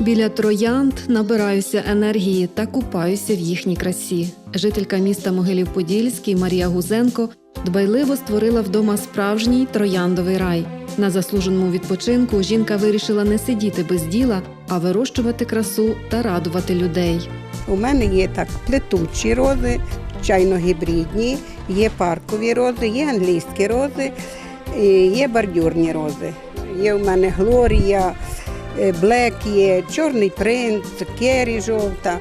Біля троянд набираюся енергії та купаюся в їхній красі. Жителька міста Могилів-Подільський Марія Гузенко дбайливо створила вдома справжній трояндовий рай. На заслуженому відпочинку жінка вирішила не сидіти без діла, а вирощувати красу та радувати людей. У мене є так плетучі рози, чайно-гібридні, є паркові рози, є англійські рози, є бордюрні рози. Є у мене Глорія, Блек є, Чорний принц, Кері жовта.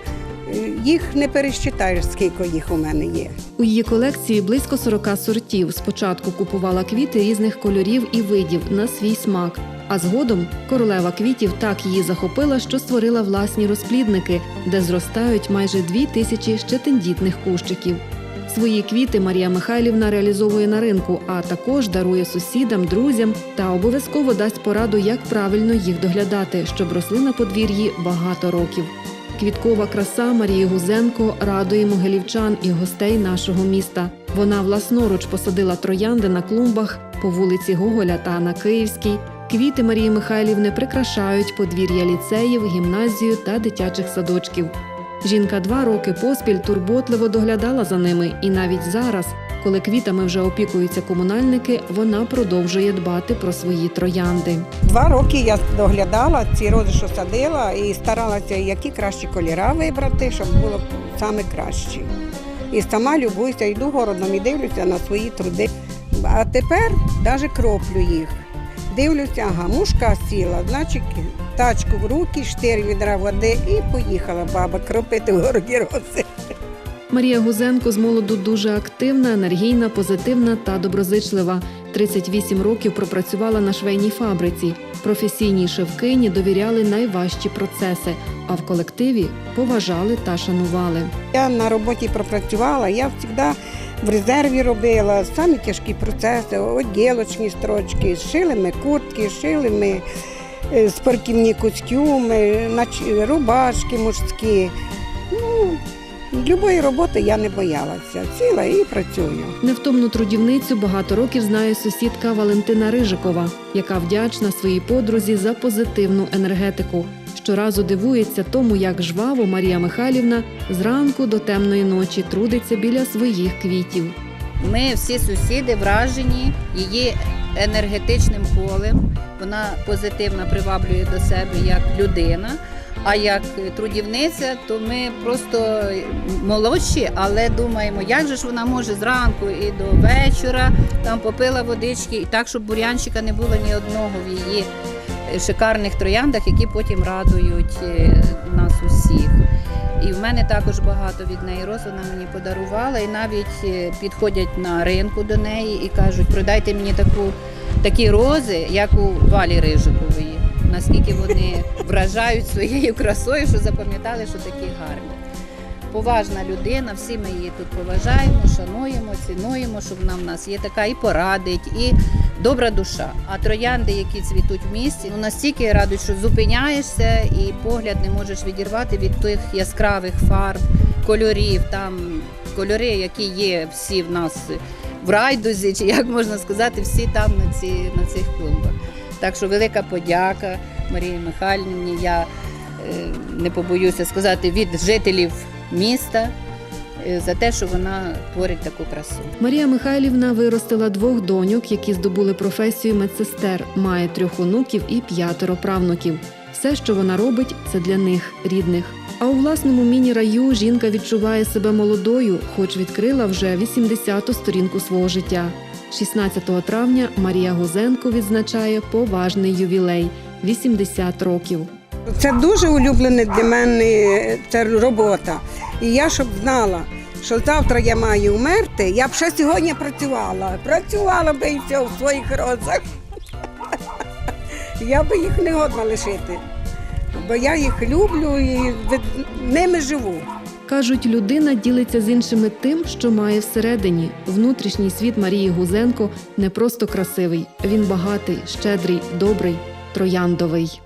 Е, Їх не пересчитаєш, скільки їх у мене є. У її колекції близько 40 сортів. Спочатку купувала квіти різних кольорів і видів на свій смак. А згодом королева квітів так її захопила, що створила власні розплідники, де зростають майже дві тисячі ще тендітних кущиків. Свої квіти Марія Михайлівна реалізовує на ринку, а також дарує сусідам, друзям та обов'язково дасть пораду, як правильно їх доглядати, щоб росли на подвір'ї багато років. Квіткова краса Марії Гузенко радує могилівчан і гостей нашого міста. Вона власноруч посадила троянди на клумбах по вулиці Гоголя та на Київській. Квіти Марії Михайлівни прикрашають подвір'я ліцеїв, гімназію та дитячих садочків. Жінка два роки поспіль турботливо доглядала за ними, і навіть зараз, коли квітами вже опікуються комунальники, вона продовжує дбати про свої троянди. Два роки я доглядала ці рози, що садила, і старалася, які кращі кольори вибрати, щоб було саме кращі. І сама любуюся, йду городом і дивлюся на свої труди. А тепер навіть кроплю їх. Дивлюся, ага, мушка сіла, значить, тачку в руки, штир відра води і поїхала баба кропити в городі рози. Марія Гузенко з молоду дуже активна, енергійна, позитивна та доброзичлива. 38 років пропрацювала на швейній фабриці. Професійній шевкині довіряли найважчі процеси, а в колективі поважали та шанували. Я на роботі пропрацювала, я завжди в резерві робила самі тяжкі процеси, оділочні строчки, шили ми куртки, шили ми спортивні костюми, рубашки мужські. Ну, любої роботи я не боялася. Сіла і працюю. Невтомну трудівницю багато років знає сусідка Валентина Рижикова, яка вдячна своїй подрузі за позитивну енергетику. Щоразу дивується тому, як жваво Марія Михайлівна зранку до темної ночі трудиться біля своїх квітів. Ми всі сусіди вражені її енергетичним полем. Вона позитивно приваблює до себе як людина. А як трудівниця, то ми просто молодші, але думаємо, як же ж вона може зранку і до вечора там попила водички, і так, щоб бурянчика не було ні одного в її шикарних трояндах, які потім радують е, нас усіх. І в мене також багато від неї роз вона мені подарувала, і навіть е, підходять на ринку до неї і кажуть, продайте мені таку, такі рози, як у Валі Рижикової. Наскільки вони вражають своєю красою, що запам'ятали, що такі гарні. Поважна людина, всі ми її тут поважаємо, шануємо, цінуємо, що вона в нас є така і порадить, і добра душа. А троянди, які цвітуть в місті, ну настільки радують, що зупиняєшся і погляд не можеш відірвати від тих яскравих фарб, кольорів. Там кольори, які є всі в нас в райдузі, чи як можна сказати, всі там на, ці, на цих клумбах. Так що велика подяка Марії Михайлівні. Я е, не побоюся сказати від жителів міста е, за те, що вона творить таку красу. Марія Михайлівна виростила двох доньок, які здобули професію медсестер, має трьох онуків і п'ятеро правнуків. Все, що вона робить, це для них, рідних. А у власному міні-раю жінка відчуває себе молодою, хоч відкрила вже 80-ту сторінку свого життя. 16 травня Марія Гузенко відзначає поважний ювілей 80 років. Це дуже улюблена для мене ця робота. І я щоб знала, що завтра я маю вмерти, я б ще сьогодні працювала. Працювала би і все в своїх розах. Я би їх не годна лишити. Бо я їх люблю і ними живу. Кажуть, людина ділиться з іншими тим, що має всередині. Внутрішній світ Марії Гузенко не просто красивий, він багатий, щедрий, добрий, трояндовий.